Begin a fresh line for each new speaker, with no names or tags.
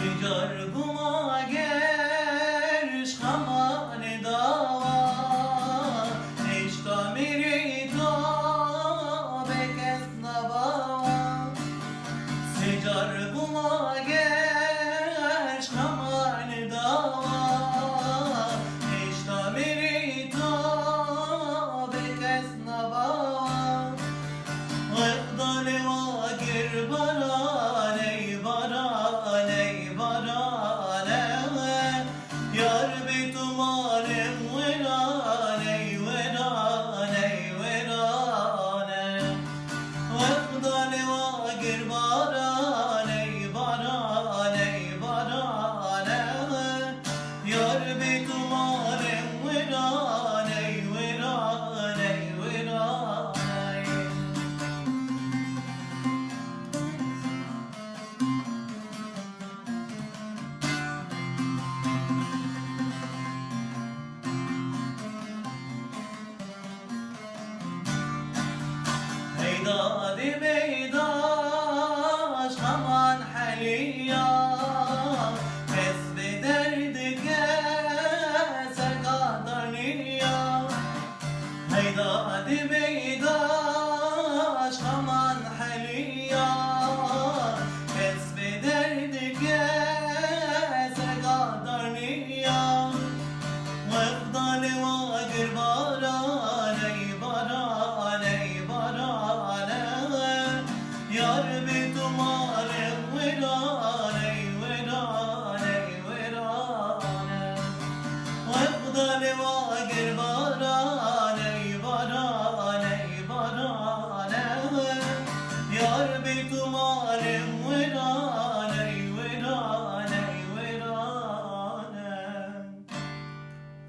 Secar buma gerş dava Neşta merito bekes nabava Secar buma gerş dava Neşta merito bekes nabava Ayakta leva marem viran ey viran ey viran ey Hey dadim ey तुम्हारे वराने वराने वराने ओए खुदा ने वागर बाराने बाराने बाराने यार भी तुम्हारे वराने